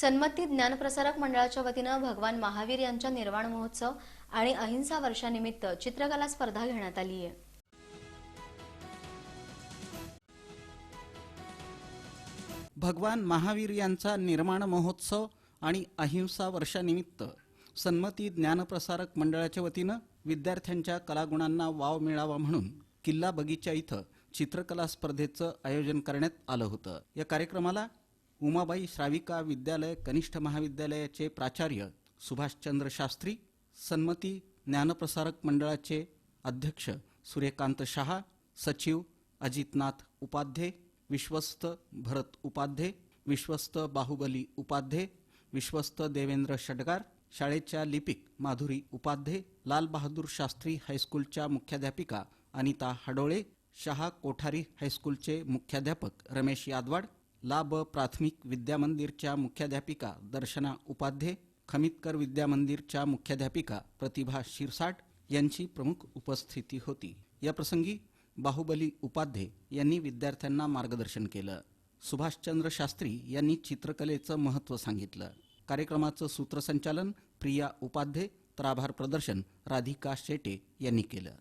सन्मती ज्ञानप्रसारक मंडळाच्या वतीनं भगवान महावीर यांच्या निर्वाण महोत्सव आणि अहिंसा वर्षानिमित्त चित्रकला स्पर्धा घेण्यात आली आहे. भगवान महावीर यांचा निर्माण महोत्सव आणि अहिंसा वर्षानिमित्त सन्मती ज्ञानप्रसारक मंडळाच्या वतीनं विद्यार्थ्यांच्या कलागुणांना वाव मिळावा म्हणून किल्ला बगीचा इथं चित्रकला स्पर्धेचं आयोजन करण्यात आलं होतं. या कार्यक्रमाला उमाबाई श्राविका विद्यालय कनिष्ठ महाविद्यालयाचे प्राचार्य सुभाषचंद्र शास्त्री सन्मती ज्ञानप्रसारक मंडळाचे अध्यक्ष सूर्यकांत शहा सचिव अजितनाथ उपाध्ये विश्वस्त भरत उपाध्ये विश्वस्त बाहुबली उपाध्ये विश्वस्त देवेंद्र षडगार शाळेच्या लिपिक माधुरी उपाध्ये लालबहादूर शास्त्री हायस्कूलच्या मुख्याध्यापिका अनिता हडोळे शहा कोठारी हायस्कूलचे मुख्याध्यापक रमेश यादवाड ला ब प्राथमिक विद्यामंदिरच्या मुख्याध्यापिका दर्शना उपाध्ये खमितकर विद्यामंदिरच्या मुख्याध्यापिका प्रतिभा शिरसाट यांची प्रमुख उपस्थिती होती. या प्रसंगी बाहुबली उपाध्ये यांनी विद्यार्थ्यांना मार्गदर्शन केलं. सुभाषचंद्र शास्त्री यांनी चित्रकलेचं महत्त्व सांगितलं. कार्यक्रमाचं सूत्रसंचालन प्रिया उपाध्ये तर आभार प्रदर्शन राधिका शेटे यांनी केलं.